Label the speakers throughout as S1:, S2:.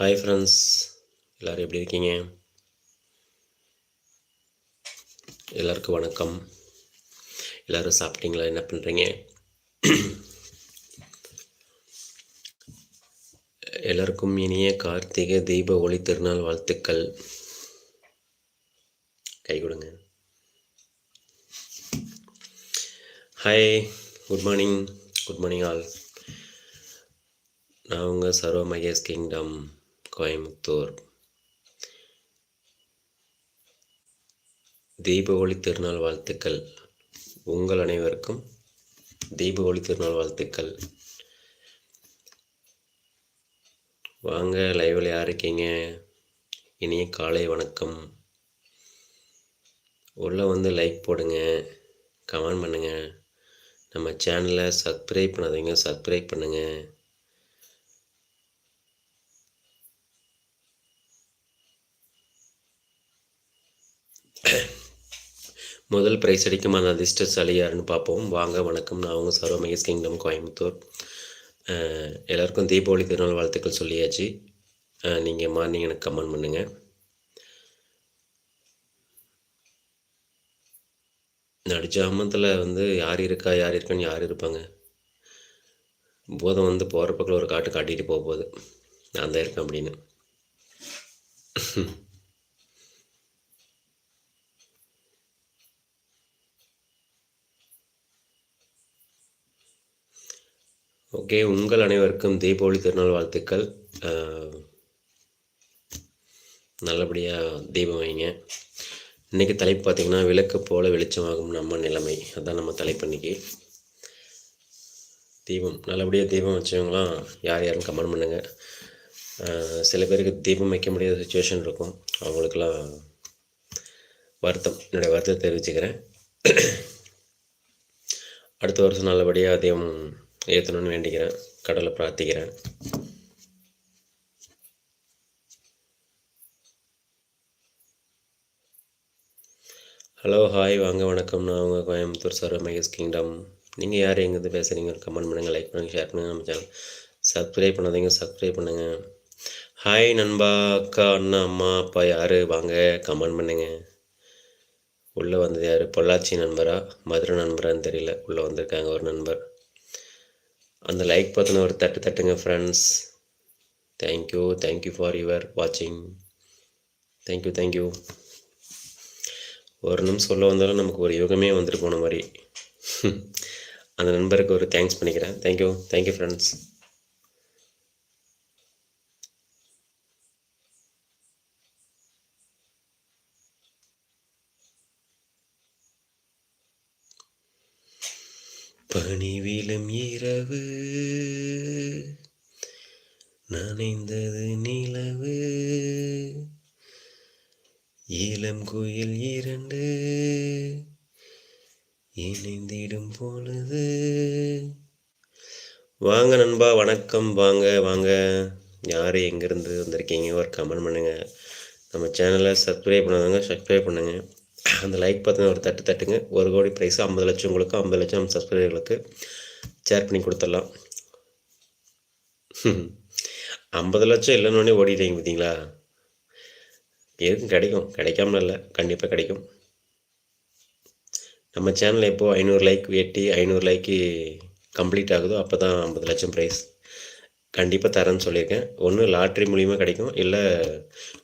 S1: Hi friends எல்லோரும் எப்படி இருக்கீங்க? எல்லாருக்கும் வணக்கம். எல்லோரும் சாப்பிட்டீங்களா? என்ன பண்ணுறீங்க எல்லாருக்கும் இனிய கார்த்திகை தீப ஒளி திருநாள் வாழ்த்துக்கள். கை கொடுங்க. Hi good morning good morning all நான் உங்கள் சர்வ மகேஷ் கிங்டம். கோயம்புத்தூர். தீபாவளி திருநாள் வாழ்த்துக்கள் உங்கள் அனைவருக்கும். தீபாவளி திருநாள் வாழ்த்துக்கள். வாங்க லைவில் யார் இருக்கீங்க? இனிய காலை வணக்கம். உள்ளே வந்து லைக் போடுங்க கமெண்ட் பண்ணுங்கள் நம்ம சேனலை சப்ஸ்கிரைப் பண்ணாதீங்க சப்ஸ்கிரைப் பண்ணுங்கள் முதல் ப்ரைஸ் அடிக்கும் அந்த அதிர்ஷ்டசாலி யாருன்னு பார்ப்போம். வாங்க வணக்கம். நான் அவங்க சர்வ மகேஷ் கிங்டம் கோயம்புத்தூர். எல்லாருக்கும் தீபாவளி திருநாள் வாழ்த்துக்கள் சொல்லியாச்சு. நீங்கள் மார்னிங் எனக்கு கமெண்ட் பண்ணுங்கள் நடுஜாமத்தில் வந்து யார் இருக்கா யார் இருக்கான்னு யார் இருப்பாங்க? போதம் வந்து போகிற பக்கம் ஒரு காட்டு காட்டிகிட்டு போக போகுது. நான் தான் இருக்கேன் அப்படின்னு. ஓகே உங்கள் அனைவருக்கும் தீபாவளி திருநாள் வாழ்த்துக்கள். நல்லபடியாக தீபம் வைங்க. இன்றைக்கி தலைப்பு பார்த்திங்கன்னா விளக்கு போல வெளிச்சமாகும் நம்ம நிலைமை. அதான் நம்ம தலைப்பு இன்னைக்கு. தீபம் நல்லபடியாக தீபம் வச்சவங்களாம் யார் யாருன்னு கமெண்ட் பண்ணுங்கள் சில பேருக்கு தீபம் வைக்க முடியாத சுச்சுவேஷன் இருக்கும். அவங்களுக்கெல்லாம் வருத்தம். என்னுடைய வருத்தத்தை தெரிவிச்சுக்கிறேன். அடுத்த வருஷம் நல்லபடியாக தீபம் ஏற்றணும்னு வேண்டிக்கிறேன். கடவுளை பிரார்த்திக்கிறேன். ஹலோ ஹாய் வாங்க வணக்கம். நான் உங்கள் கோயம்புத்தூர் சர்வ மகேஷ் கிங்டம். நீங்கள் யார் எங்கேருந்து பேசுகிறீங்க கமெண்ட் பண்ணுங்கள் லைக் பண்ணுங்கள் ஷேர் பண்ணுங்கள் நம்ம சேனல் சப்ஸ்கிரைப் பண்ணாதீங்க சப்ஸ்கிரைப் பண்ணுங்கள் ஹாய் நண்பா அக்கா அண்ணா அம்மா அப்பா யார்? வாங்க கமெண்ட் பண்ணுங்கள் உள்ளே வந்தது யார்? பொள்ளாச்சி நண்பரா? மதுரை நண்பரான்னு தெரியல. உள்ளே வந்திருக்காங்க ஒரு நண்பர். அந்த லைக் பார்த்தோன்னா ஒரு தட்டு தட்டுங்க friends thank you thank you for your வாட்சிங் தேங்க்யூ தேங்க்யூ ஒரு நிமிஷம் சொல்ல வந்தாலும் நமக்கு ஒரு யுகமே வந்துட்டு போன மாதிரி. அந்த நண்பருக்கு ஒரு தேங்க்ஸ் பண்ணிக்கிறேன். தேங்க்யூ தேங்க்யூ ஃப்ரெண்ட்ஸ் பணிவிலும் இரவு நனைந்தது நிலவு. இளம் குயில் இரண்டு இணைந்திடும் பொழுது. வாங்க நண்பா வணக்கம். வாங்க வாங்க. யார் எங்கேருந்து வந்திருக்கீங்க? ஒரு கமெண்ட் பண்ணுங்கள் நம்ம சேனலை சப்ஸ்கிரைப் பண்ணாதவங்க சப்ஸ்கிரைப் பண்ணுங்கள் அந்த லைக் பார்த்தீங்கன்னா ஒரு தட்டு தட்டுங்க. ஒரு கோடி ப்ரைஸ் ஐம்பது லட்சம் உங்களுக்கு ஐம்பது லட்சம் சப்ஸ்கிரைபர்களுக்கு ஷேர் பண்ணி கொடுத்துடலாம். ஐம்பது லட்சம் இல்லைன்னு ஓடிட்டீங்க பார்த்தீங்களா எதுக்கும் கிடைக்கும்? கிடைக்காம இல்லை. கண்டிப்பாக கிடைக்கும். நம்ம சேனல் எப்போது ஐநூறு லைக் எட்டி ஐநூறு லைக்கு கம்ப்ளீட் ஆகுதோ அப்போ தான் ஐம்பது லட்சம் ப்ரைஸ் கண்டிப்பாக தரேன்னு சொல்லியிருக்கேன். ஒன்று லாட்ரி மூலிமா கிடைக்கும். இல்லை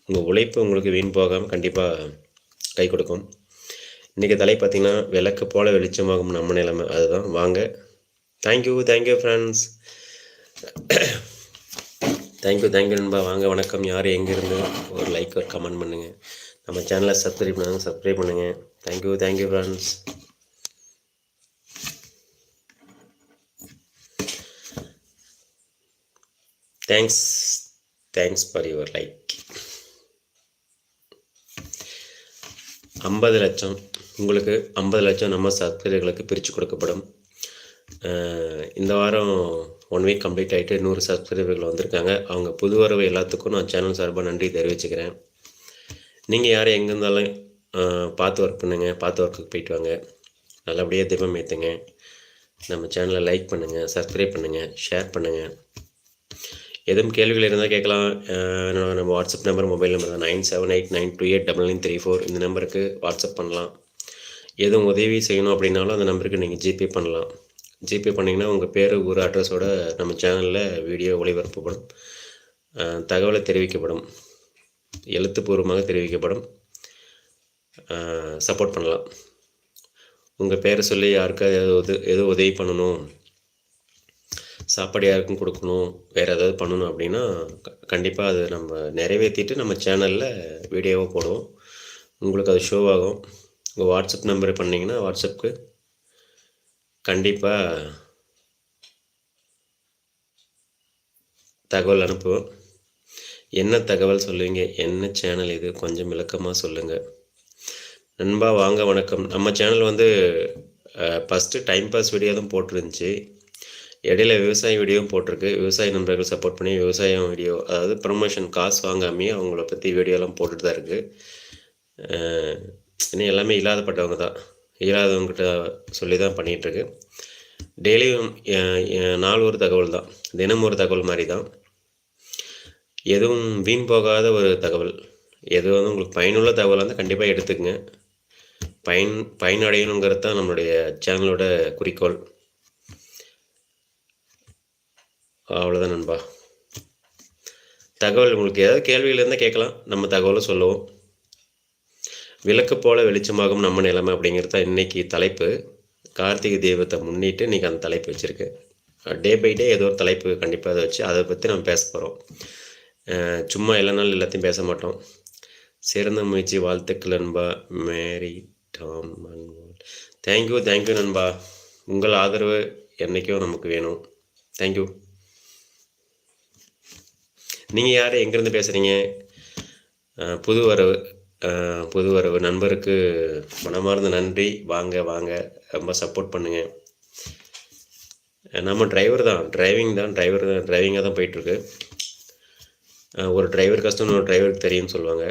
S1: உங்கள் உழைப்பு உங்களுக்கு வீண் போகாமல் கண்டிப்பாக கை கொடுக்கும். இன்றைக்கி தலை பார்த்திங்கன்னா விளக்கு போல் வெளிச்சமாகும் நம்ம நிலைமை. அதுதான். வாங்க. Thank you thank you friends thank you thank you நண்பா. வாங்க. வணக்கம். யார் எங்கேருந்து ஒரு லைக் ஒரு கமெண்ட் பண்ணுங்கள் நம்ம சேனலை சப்ஸ்கிரைப் பண்ணுங்க. சப்ஸ்கிரைப் பண்ணுங்கள் thank you thank you friends thanks thanks for your like ஐம்பது லட்சம். உங்களுக்கு ஐம்பது லட்சம் நம்ம சப்ஸ்கிரைபர்களுக்கு பிரித்து கொடுக்கப்படும். இந்த வாரம் ஒன் வீக் கம்ப்ளீட் ஆகிட்டு நூறு சப்ஸ்கிரைபர்கள் வந்திருக்காங்க. அவங்க புது வரவு எல்லாத்துக்கும் நான் சேனல் சார்பாக நன்றி தெரிவிச்சுக்கிறேன். நீங்கள் யாரும் எங்கே இருந்தாலும் பார்த்து ஒர்க் பண்ணுங்கள் பார்த்து ஒர்க்குக்கு போயிட்டு வாங்க. நல்லபடியாக தீபம் ஏற்றுங்க நம்ம சேனலை லைக் பண்ணுங்கள் சப்ஸ்கிரைப் பண்ணுங்கள் ஷேர் பண்ணுங்கள் எதுவும் கேள்விகள் இருந்தால் கேட்கலாம். என்னோட நம்ம வாட்ஸ்அப் நம்பர் மொபைல் நம்பர் தான். Nine seven eight nine two eight double nine three four இந்த நம்பருக்கு வாட்ஸ்அப் பண்ணலாம். எதுவும் உதவி செய்யணும் அப்படின்னாலும் அந்த நம்பருக்கு நீங்கள் ஜிபே பண்ணலாம். ஜிபே பண்ணிங்கன்னா உங்கள் பேர் ஊர் அட்ரஸோட நம்ம சேனலில் வீடியோ ஒளிபரப்பப்படும். தகவலை தெரிவிக்கப்படும். எழுத்துப்பூர்வமாக தெரிவிக்கப்படும். சப்போர்ட் பண்ணலாம். உங்கள் பேரை சொல்லி யாருக்காவது ஏதாவது உத உதவி பண்ணணும். சாப்பாடு யாருக்கும் கொடுக்கணும் வேறு ஏதாவது பண்ணணும் அப்படின்னா கண்டிப்பாக அது நம்ம நிறைவேற்றிட்டு நம்ம சேனலில் வீடியோவாக போடுவோம். உங்களுக்கு அது ஷோ ஆகும். உங்கள் வாட்ஸ்அப் நம்பர் பண்ணிங்கன்னா வாட்ஸ்அப்புக்கு கண்டிப்பாக தகவல் அனுப்புவோம். என்ன தகவல் சொல்லுவீங்க? என்ன சேனல் இது? கொஞ்சம் விளக்கமாக சொல்லுங்கள் நண்பா வாங்க வணக்கம். நம்ம சேனல் வந்து ஃபஸ்ட்டு டைம் பாஸ் வீடியோ தான் போட்டிருந்துச்சி. இடையில விவசாய வீடியோவும் போட்டிருக்கு. விவசாய நண்பர்கள் சப்போர்ட் பண்ணி விவசாயம் வீடியோ அதாவது ப்ரொமோஷன் காசு வாங்காமே அவங்கள பற்றி வீடியோலாம் போட்டுட்டு தான் இருக்குது இன்னும் எல்லாமே இல்லாதப்பட்டவங்க தான். இல்லாதவங்ககிட்ட சொல்லி தான் பண்ணிகிட்ருக்கு டெய்லியும் நாள் ஒரு தகவல் தான். தினம் ஒரு தகவல் மாதிரி தான் எதுவும் வீண் போகாத ஒரு தகவல். எது வந்து உங்களுக்கு பயனுள்ள தகவல் வந்து கண்டிப்பாக எடுத்துக்கங்க. பயன் பயனடையணுங்கிறது தான் நம்மளுடைய சேனலோட குறிக்கோள். அவ்வளோதான் நண்பா. தகவல் உங்களுக்கு ஏதாவது கேள்விகள் இருந்தால் கேட்கலாம். நம்ம தகவலை சொல்லுவோம். விளக்கு போல வெளிச்சமாகும் நம்ம நிலைமை அப்படிங்கிறது தான் இன்றைக்கி தலைப்பு. கார்த்திகை தெய்வத்தை முன்னிட்டு இன்றைக்கி அந்த தலைப்பு வச்சுருக்கேன் டே பை டே ஏதோ ஒரு தலைப்பு கண்டிப்பாக அதை வச்சு அதை பற்றி நம்ம பேச போகிறோம் சும்மா எல்லா நாள் எல்லாத்தையும் பேச மாட்டோம். சிறந்த முயற்சி வாழ்த்துக்கள் நண்பா. மேரி டாம் தேங்க்யூ தேங்க்யூ நண்பா. உங்கள் ஆதரவு என்றைக்கும் நமக்கு வேணும். தேங்க்யூ நீங்கள் யார்? எங்கேருந்து பேசுகிறீங்க புது வரவு புது வரவு நண்பருக்கு மனமார்ந்த நன்றி. வாங்க வாங்க. ரொம்ப சப்போர்ட் பண்ணுங்கள் நம்ம டிரைவர் தான். டிரைவிங் தான். டிரைவர் தான். டிரைவிங்காக தான் போயிட்டுருக்கு. ஒரு டிரைவர் கஷ்டம் ஒரு டிரைவருக்கு தெரியும்னு சொல்லுவாங்க.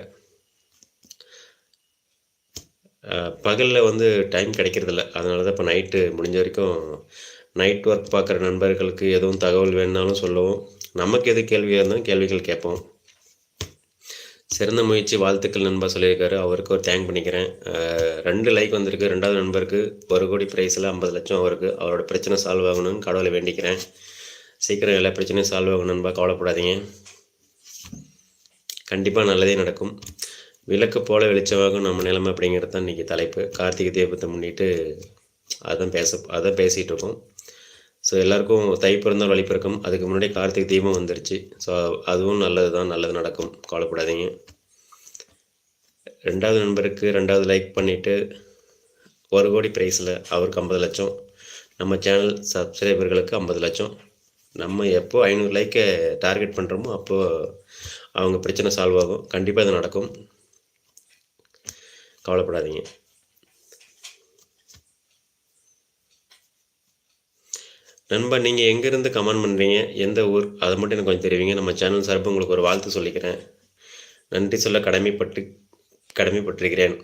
S1: பகலில் வந்து டைம் கிடைக்கிறதில்ல. அதனால தான் இப்போ நைட்டு முடிஞ்ச வரைக்கும் நைட் ஒர்க் பார்க்குற நண்பர்களுக்கு எதுவும் தகவல் வேணுனாலும் சொல்லுவோம். நமக்கு எது கேள்வியாக இருந்தாலும் கேள்விகள் கேட்போம். சிறந்த முயற்சி வாழ்த்துக்கள் நண்பா சொல்லியிருக்காரு. அவருக்கு ஒரு தேங்க் பண்ணிக்கிறேன். ரெண்டு லைக் வந்திருக்கு. ரெண்டாவது நண்பருக்கு ஒரு கோடி ப்ரைஸில் ஐம்பது லட்சம் அவருக்கு. அவரோட பிரச்சனை சால்வ் ஆகணும்னு கடவுளை வேண்டிக்கிறேன். சீக்கிரம் எல்லா பிரச்சனையும் சால்வ் ஆகணும் நண்பா. கவலைப்படாதீங்க. கண்டிப்பாக நல்லதே நடக்கும். விளக்கு போல வெளிச்சமாகும் நம்ம நிலைமை அப்படிங்கிறது தான் இன்றைக்கி தலைப்பு. கார்த்திகை தீபத்தை முன்னிட்டு அதான் பேச அதான் பேசிகிட்டு இருக்கோம். ஸோ எல்லாருக்கும் தை பிறந்தால் வழி பிறக்கும். அதுக்கு முன்னாடி கார்த்திகை தீபம் வந்துருச்சு. ஸோ அதுவும் நல்லது தான் நல்லது நடக்கும். கவலைப்படாதீங்க. ரெண்டாவது நண்பருக்கு ரெண்டாவது லைக் பண்ணிவிட்டு ஒரு கோடி ப்ரைஸில் அவருக்கு ஐம்பது லட்சம். நம்ம சேனல் சப்ஸ்கிரைபர்களுக்கு ஐம்பது லட்சம். நம்ம எப்போ ஐநூறு லைக்கை டார்கெட் பண்ணுறோமோ அப்போது அவங்க பிரச்சனை சால்வ் ஆகும். கண்டிப்பாக இது நடக்கும். கவலைப்படாதீங்க. நண்பா நீங்கள் எங்கேருந்து கமெண்ட் பண்ணுறீங்க எந்த ஊர்? அதை மட்டும் எனக்கு கொஞ்சம் தெரிவிங்க. நம்ம சேனல் சார்பு உங்களுக்கு ஒரு வாழ்த்து சொல்லிக்கிறேன். நன்றி சொல்ல கடமைப்பட்டு கடமைப்பட்டிருக்கிறேன்.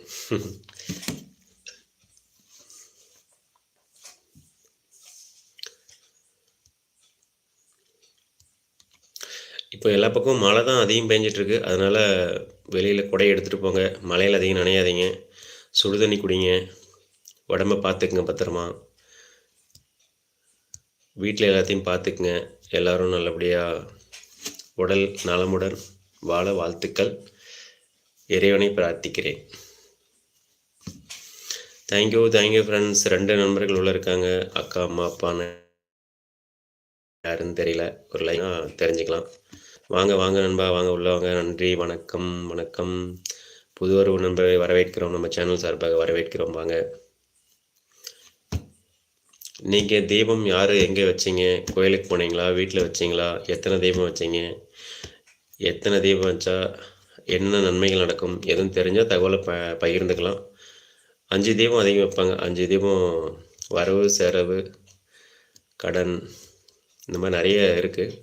S1: இப்போ எல்லா பக்கமும் மழை தான் அதிகம் பெஞ்சிட்ருக்கு. அதனால் வெளியில் குடை எடுத்துகிட்டு போங்க. மழையில் அதிகம் நனையாதீங்க. சுடுதண்ணி குடிங்க. உடம்ப பார்த்துக்குங்க பத்திரமா. வீட்டில் எல்லாத்தையும் பார்த்துக்குங்க எல்லாரும் நல்லபடியாக உடல் நலமுடன் வாழ வாழ்த்துக்கள். இறைவனை பிரார்த்திக்கிறேன். தேங்க்யூ தேங்க்யூ ஃப்ரெண்ட்ஸ் ரெண்டு நண்பர்கள் உள்ள இருக்காங்க. அக்கா அம்மா அப்பான்னு யாருன்னு தெரியல. ஒரு லைனாக தெரிஞ்சுக்கலாம். வாங்க வாங்க நண்பா வாங்க உள்ள வாங்க. நன்றி வணக்கம் வணக்கம். புது வரவு நண்பரை வரவேற்கிறோம். நம்ம சேனல் சார்பாக வரவேற்கிறோம். வாங்க. நீங்கள் தீபம் யார்? எங்கே வச்சீங்க? கோயிலுக்கு போனீங்களா? வீட்டில் வச்சீங்களா? எத்தனை தீபம் வச்சீங்க? எத்தனை தீபம் வச்சா என்ன நன்மைகள் நடக்கும்? எதுவும் தெரிஞ்சால் தகவலை ப பகிர்ந்துக்கலாம். அஞ்சு தீபம் அதிகம் வைப்பாங்க. அஞ்சு தீபம் வரவு செலவு கடன் இந்த மாதிரி நிறைய இருக்குது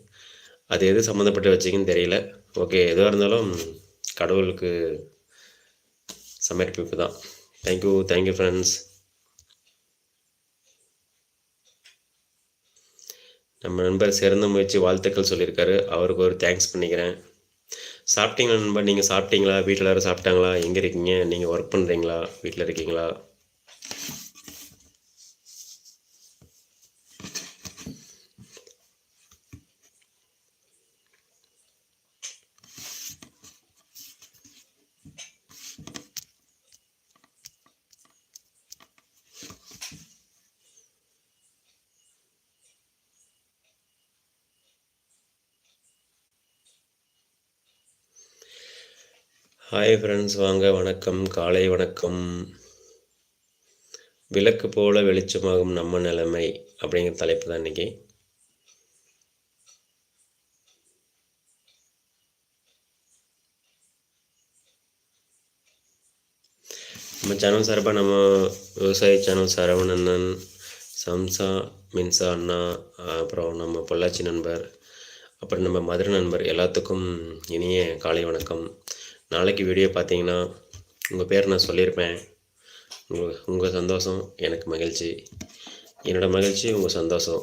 S1: அது எது சம்மந்தப்பட்டு வச்சிங்கன்னு தெரியல. ஓகே எதுவாக இருந்தாலும் கடவுளுக்கு சமர்ப்பிப்பு தான். தேங்க்யூ தேங்க்யூ ஃப்ரெண்ட்ஸ் நம்ம நண்பர் சிறந்த முயற்சி வாழ்த்துக்கள் சொல்லியிருக்காரு. அவருக்கு ஒரு தேங்க்ஸ் பண்ணிக்கிறேன். சாப்பிட்டீங்களா நண்பர் நீங்கள் சாப்பிட்டீங்களா? வீட்டில் யாரும் சாப்பிட்டாங்களா? எங்கே இருக்கீங்க? நீங்கள் ஒர்க் பண்ணுறீங்களா வீட்டில் இருக்கீங்களா? ஹாய் ஃப்ரெண்ட்ஸ் வாங்க வணக்கம் காலை வணக்கம். விளக்கு போல வெளிச்சமாகும் நம்ம நிலைமை அப்படிங்கிற தலைப்பு தான் இன்றைக்கி நம்ம சேனல் சார்பாக நம்ம விவசாய சேனல் சரவணன் சம்சா மின்சா அண்ணா அப்புறம் நம்ம பொள்ளாச்சி நண்பர் அப்புறம் நம்ம மதுரை நண்பர் எல்லாத்துக்கும் இனிய காலை வணக்கம். நாளைக்கு வீடியோ பார்த்தீங்கன்னா உங்கள் பேர் நான் சொல்லியிருப்பேன். உங்கள் உங்கள் சந்தோஷம் எனக்கு மகிழ்ச்சி. என்னோடய மகிழ்ச்சி உங்கள் சந்தோஷம்.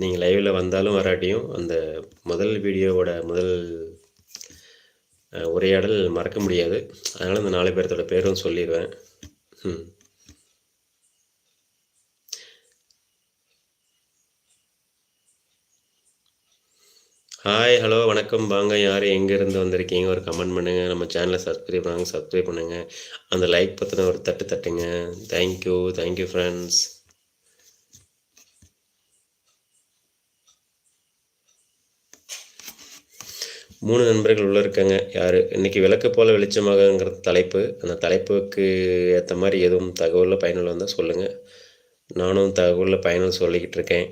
S1: நீங்கள் லைவில் வந்தாலும் வராட்டியும் அந்த முதல் வீடியோவோட முதல் உரையாடல் மறக்க முடியாது. அதனால் அந்த நாலு பேர்த்தோட பேரும் சொல்லிடுவேன் ம் ஹாய் ஹலோ வணக்கம். வாங்க யார் எங்கேருந்து வந்திருக்கீங்க? ஒரு கமெண்ட் பண்ணுங்கள் நம்ம சேனலை சப்ஸ்கிரைப் பண்ணுங்க சப்ஸ்கிரைப் பண்ணுங்கள் அந்த லைக் பற்றின ஒரு தட்டு தட்டுங்க. தேங்க்யூ தேங்க்யூ ஃப்ரெண்ட்ஸ் மூணு நண்பர்கள் உள்ளே இருக்காங்க. யார்? இன்றைக்கி விளக்கு போல் வெளிச்சமாகங்கிற தலைப்பு. அந்த தலைப்புக்கு ஏற்ற மாதிரி எதுவும் தகவலில் பயனுள்ள வந்தால் சொல்லுங்கள் நானும் தகவலில் பயனுள்ள சொல்லிக்கிட்டு இருக்கேன்.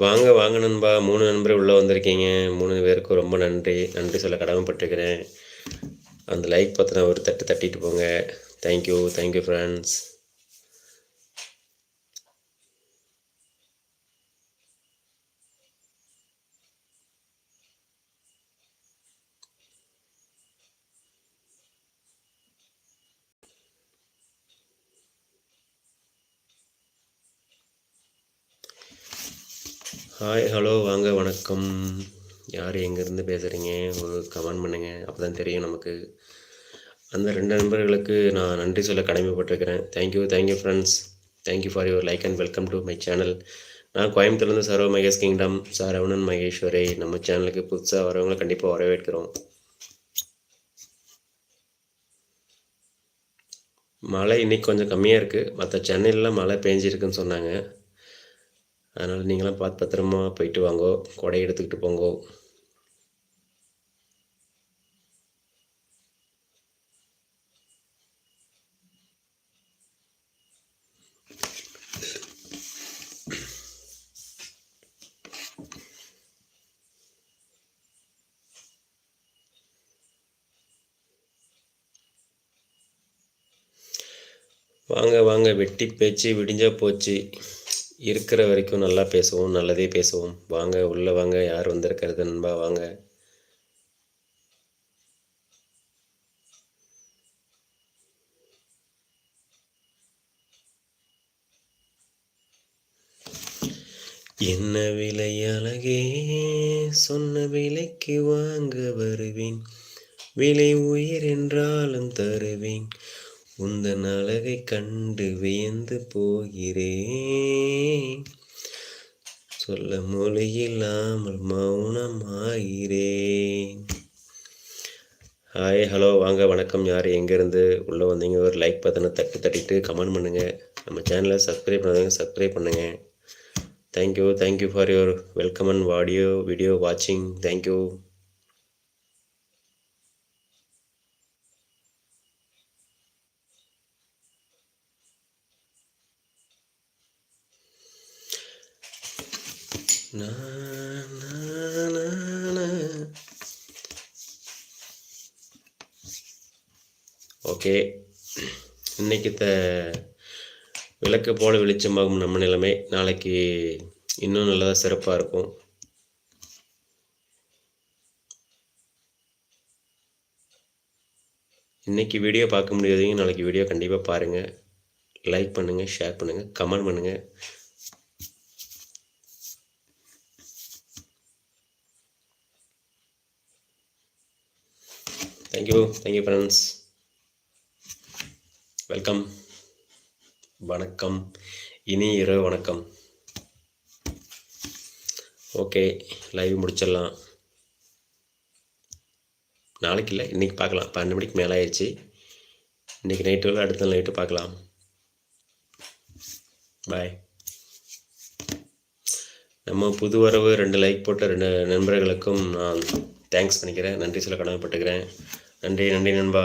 S1: வாங்க வாங்க நண்பா. மூணு நண்பர் உள்ளே வந்திருக்கீங்க. மூணு பேருக்கும் ரொம்ப நன்றி. நன்றி சொல்ல கடமைப்பட்டிருக்கிறேன். அந்த லைக் பார்த்தினா ஒரு தட்டு தட்டிட்டு போங்க. Thank you thank you friends hi hello வாங்க வணக்கம். யார் எங்கேருந்து பேசுகிறீங்க ஒரு கமெண்ட் பண்ணுங்கள் அப்போ தான் தெரியும் நமக்கு. அந்த ரெண்டு நண்பர்களுக்கு நான் நன்றி சொல்ல கடமைப்பட்டிருக்கிறேன். Thank you thank you friends thank you for your like and welcome to my channel நான் கோயம்புத்தூர்லேருந்து சர்வ மகேஷ் கிங்டம் சரவணன் மகேஸ்வரி. நம்ம சேனலுக்கு புதுசாக வரவங்களை கண்டிப்பாக வரவேற்கிறோம். மழை இன்றைக்கி கொஞ்சம் கம்மியாக இருக்குது மற்ற சென்னையிலலாம் மழை பெஞ்சிருக்குன்னு சொன்னாங்க. அதனால் நீங்களாம் பார்த்து பத்திரமா போயிட்டு வாங்கோ. கொடை எடுத்துக்கிட்டு போங்கோ. வாங்க வாங்க. வெட்டி பேச்சு விடிஞ்சா போச்சு. இருக்கிற வரைக்கும் நல்லா பேசுவோம் நல்லதே பேசுவோம். வாங்க உள்ளே வாங்க யார் வந்திருக்கிறது நண்பா வாங்க. என்ன விலை அழகே சொன்ன விலைக்கு வாங்க வருவேன். விலை உயிர் என்றாலும் தருவேன். உந்தன் அழகை கண்டு வியந்து போகிறேன். சொல்ல மொழி இல்லாமல் மௌனமாகிறேன். ஹாய் ஹலோ வாங்க வணக்கம் யார் எங்கேருந்து உள்ளே வந்தீங்க ஒரு லைக் பார்த்தோன்னா தட்டு தட்டிட்டு கமெண்ட் பண்ணுங்கள் நம்ம சேனலை சப்ஸ்கிரைப் பண்ணாதீங்க சப்ஸ்கிரைப் பண்ணுங்கள் thank you thank you for your welcome and video video வாட்சிங் தேங்க்யூ ஓகே இன்னைக்கு த விளக்கு போல வெளிச்சமாகும் நம்ம நிலைமை. நாளைக்கு இன்னும் நல்லதாக சிறப்பாக இருக்கும். இன்றைக்கி வீடியோ பார்க்க முடியாதீங்க நாளைக்கு வீடியோ கண்டிப்பாக பாருங்கள் லைக் பண்ணுங்கள் ஷேர் பண்ணுங்கள் கமெண்ட் பண்ணுங்கள் தேங்க்யூ தேங்க்யூ ஃப்ரெண்ட்ஸ் வெல்கம் வணக்கம். இனி இரவு வணக்கம். ஓகே லைவ் முடிச்சிடலாம். நாளைக்கு இல்லை இன்றைக்கி பார்க்கலாம். பன்னெண்டு மணிக்கு மேலே ஆயிடுச்சு. இன்றைக்கி நைட்டு இல்லை அடுத்த நைட்டு பார்க்கலாம். பாய் நம்ம புது வரவு ரெண்டு லைக் போட்ட ரெண்டு நண்பர்களுக்கும் நான் தேங்க்ஸ் பண்ணிக்கிறேன். நன்றி சொல்ல கடமைப்பட்டுக்கிறேன். நன்றி நன்றி நண்பா.